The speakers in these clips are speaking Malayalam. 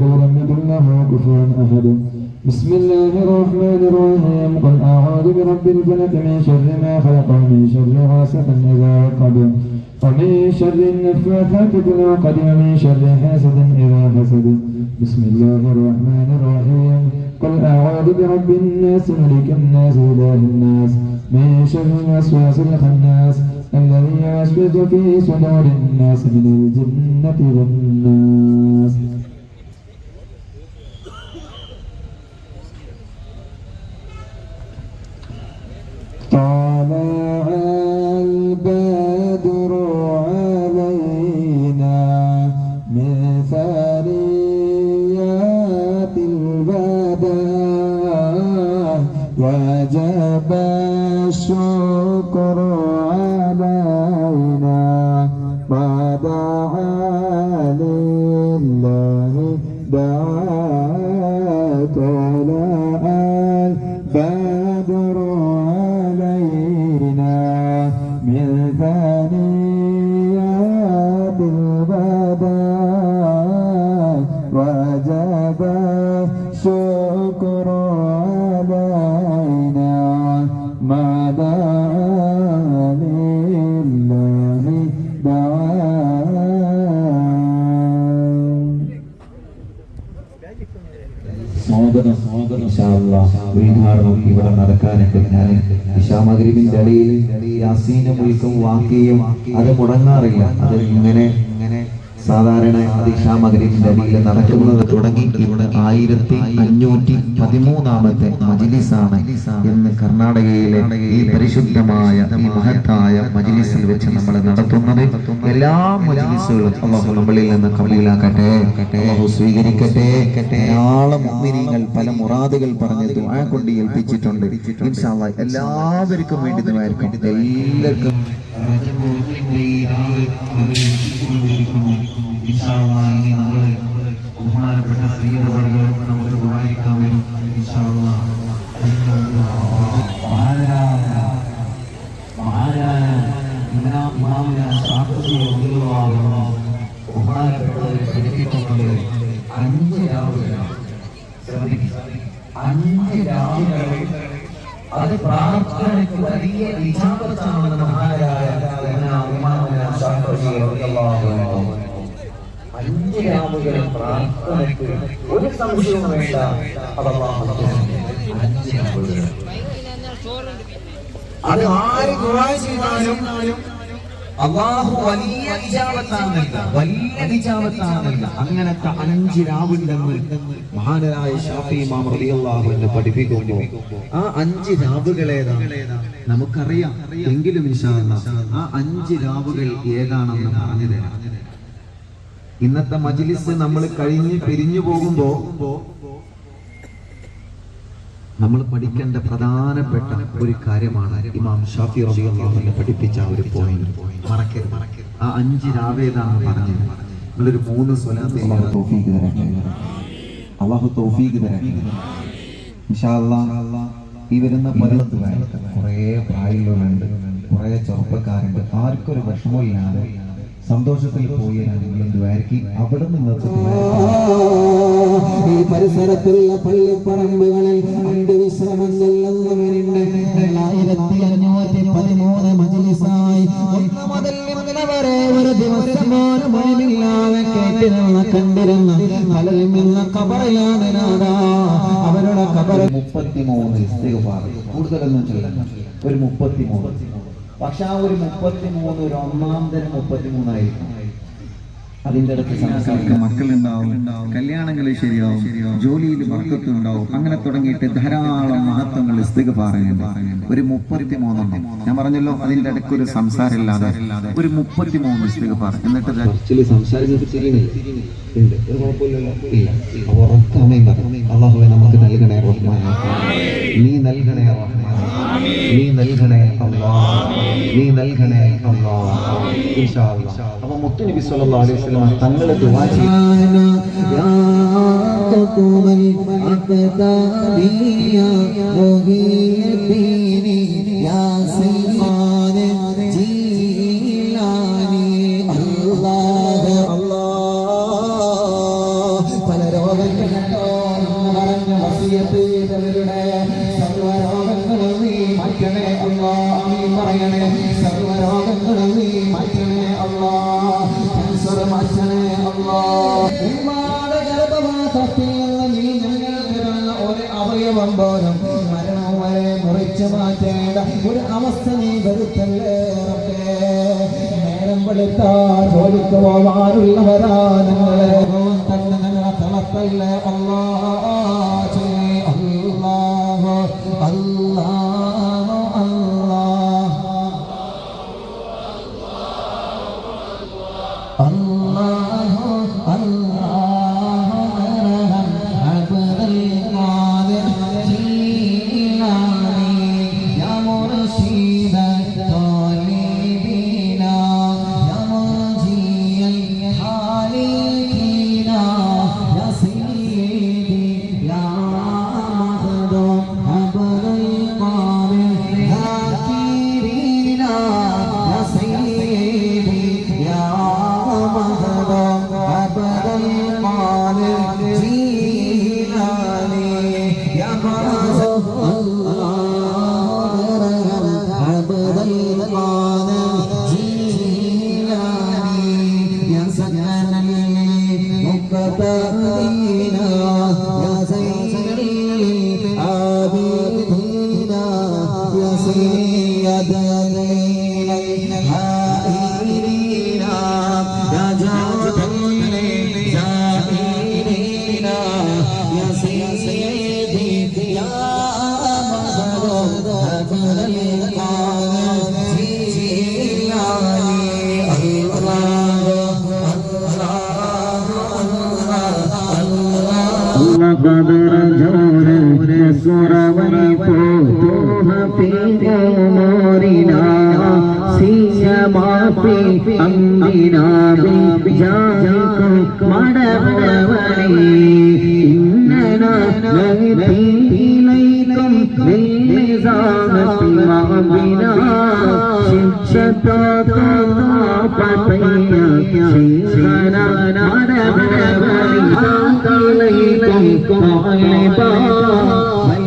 ولم يكن له كفوا أحد بسم الله الرحمن الرحيم. قل أعوذ برب الفلق من شر ما خلق ومن شر غاسق إذا وقب ومن شر النفاثات في العقد ومن شر حاسد إذا حسد. بسم الله الرحمن الرحيم. قل أعوذ برب الناس ملك الناس إله الناس. من شر الوسواس الخناس. الذي يوسوس في صدور الناس من الجنة والناس طلع البدر علينا من ثنيات الوداع وجب الشكر علينا ودعا لله الشكر علينا ما دعا لله دعاء സഹോദരൻ ഉദ്ഘാടനം ഇവിടെ നടക്കാനുണ്ട് ഞാൻ ഇഷാമഗ്രിബിന്റെ ഇടയിൽ യാസീന മുൽക്കും വാക്കിയും അത് മുടങ്ങാറില്ല അത് ഇങ്ങനെ ഇങ്ങനെ സാധാരണ അത് അടിയിൽ നടക്കുന്നത് തുടങ്ങി ഇവിടെ ആയിരത്തി അഞ്ഞൂറ്റി പതിമൂന്നാമത്തെ മജിലിസാണ് ഇന്ന് കർണാടകയിലെ ഈ പരിശുദ്ധമായ ഈ മഹത്തായ മജിലിസിൽ വെച്ച് നമ്മൾ നടത്തുന്നത്. എല്ലാ മജിലിസുകളും അള്ളാഹു നമ്മളിൽ നിന്ന് കബൂലാക്കട്ടെ അള്ളാഹു സ്വീകരിക്കട്ടെ. ധാരാളം പല മുറാദുകൾ പറഞ്ഞ് ദുആ കൊണ്ട് ഏൽപ്പിച്ചിട്ടുണ്ട്. എല്ലാവർക്കും വേണ്ടി എല്ലാവർക്കും. അഞ്ച് രാവുകളാണ്. അഞ്ച് രാവുകൾ അത് പ്രാർത്ഥനയ്ക്ക് വലിയ വിജാപത്താണെന്ന് മഹാരായ അഞ്ച് രാവുകൾ പ്രാർത്ഥനയ്ക്ക് ഒരു സംശയവും വേണ്ട. അഞ്ച് രാവുകൾ അത് ആര് ദുആ ചെയ്താലും അള്ളാഹു വലിയ നൽകുക വലിയ നൽകുക അങ്ങനത്തെ അഞ്ച് രാവുണ്ടെന്ന് മഹാനരായ ഷാഫി ഇമാം റളിയല്ലാഹു അൻഹു പഠിപ്പിക്കുന്നു. ആ അഞ്ച് രാവുകൾ ഏതാണ് നമുക്കറിയാം. എങ്കിലും ഇൻഷാ അല്ലാഹ് ആ അഞ്ച് രാവുകൾ ഏതാണെന്ന് പറഞ്ഞു തരാം ഇന്നത്തെ മജ്ലിസ് നമ്മൾ കഴിഞ്ഞ് പിരിഞ്ഞു പോകുമ്പോ നമ്മൾ പഠിക്കേണ്ട പ്രധാനപ്പെട്ട ഒരു കാര്യമാണ് ഇമാം ഷാഫി റബി അള്ളാഹുവിനെ പഠിപ്പിച്ച ഒരു പോയിന്റ് മറക്കരുത്. ആ അഞ്ച് രാവേതാണ് പറഞ്ഞത്. നിങ്ങളൊരു മൂന്ന് സ്വലാത്ത് അല്ലാഹു തൗഫീഖ് ഈ വരുന്ന പലത്ത് കുറേ പ്രായങ്ങളുണ്ട് കുറേ ചെറുപ്പക്കാരുണ്ട്. ആർക്കൊരു വിഷമമില്ലാതെ സന്തോഷത്തിൽ പോയി നിങ്ങൾ ദ്വാരക്കി അവിടെ നിങ്ങൾക്ക് ഈ പരിസരത്തുള്ള പള്ളിപ്പറമ്പുകളിൽ രണ്ട് വിശ്രമങ്ങൾ ആയിരത്തി അഞ്ഞൂറ്റി പതിമൂന്ന് മജിലിസായി. ഒന്ന് മുതൽ വരെ ഒരു ദിവസം പോലും കേട്ടിരുന്ന കണ്ടിരുന്ന പലരും ഇന്ന് കബറയാണ് അവരുടെ കബറ മുപ്പത്തിമൂന്ന് ഇസ്തിഗ്ഫാർ കൂടുതലൊന്നും ചെല്ലണം ഒരു മുപ്പത്തിമൂന്ന്. പക്ഷെ ആ ഒരു മുപ്പത്തിമൂന്ന് ഒരു ഒന്നാം തരം മുപ്പത്തിമൂന്നായിരിക്കും. അതിന്റെ അടുത്ത് സംസാരിക്കും. മക്കളുണ്ടാവും കല്യാണങ്ങൾ ശരിയാവും ജോലിയിൽ വർക്കത്തുണ്ടാവും അങ്ങനെ തുടങ്ങിയിട്ട് ധാരാളം മഹത്വങ്ങൾ ഇസ്തിഗ്ഫാറുണ്ട് ഒരു മുപ്പത്തി മൂന്നെണ്ണം ഞാൻ പറഞ്ഞല്ലോ അതിന്റെ ഇടയ്ക്ക് ഒരു സംസാരമില്ലാതെ ഒരു മുപ്പത്തി മൂന്ന് പറ. എന്നിട്ട് അള്ളാഹുവെ നമുക്ക് നൽകണേ റഹ്മാൻ. നീ നൽകണേ റഹ്മാൻ. ഇൻഷാ അള്ളാ നബി അലൈഹി വസല്ലം തങ്ങളെ യാ പല നീ മരണം വരെ മുറിച്ചു മാറ്റേണ്ട ഒരു അവസ്ഥ നീ വരുത്തല്ലേ വെളുത്താൽ ജോലിക്ക് പോവാനുള്ളവരാ ഞങ്ങളെ ഭഗവാൻ തന്നെ ഞങ്ങളെ തളർത്തല്ലേ? അല്ലാ ചൊല്ലി المقتدين يا سيد أمورنا سيما في أمرنا بجاهكم مدبروني إننا نهدي إليكم بالنظامة ربنا شدة ضعفتي شيخنا مدبروني عليكم طالبا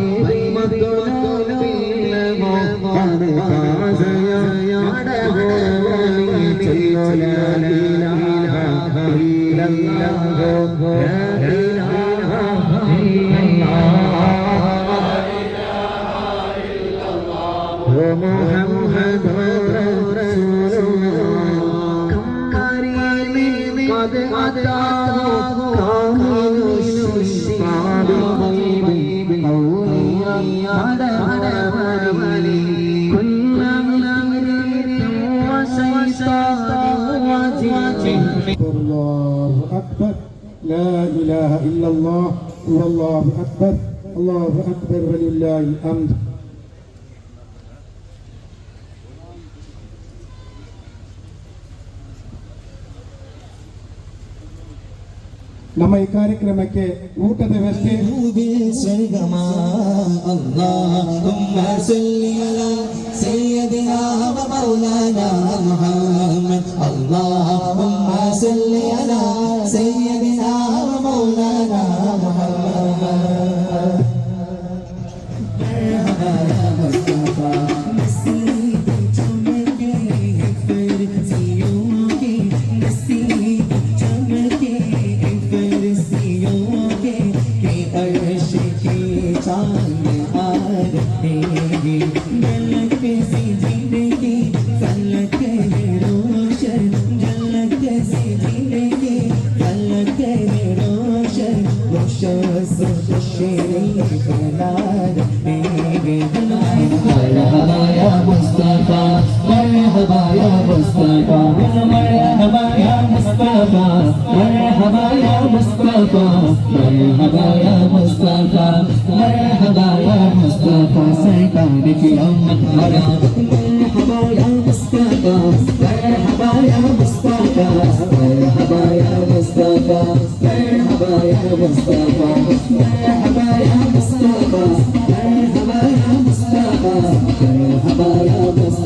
مدبروني والله أكبر الله أكبر ولله الحمد ನಮ್ಮ ಈ ಕಾರ್ಯಕ್ರಮಕ್ಕೆ ಊಟದ ವ್ಯವಸ್ಥೆ اللهم happy. مرحبا يا مصطفى. مرحبا يا مصطفى. مرحبا يا مصطفى. مرحبا يا مصطفى. مرحبا يا مصطفى مرحبا يا مصطفى سيدانك يوم مرحبا يا مصطفى مرحبا يا مصطفى مرحبا يا مصطفى مرحبا يا مصطفى مرحبا يا مصطفى مرحبا يا مصطفى مرحبا يا مصطفى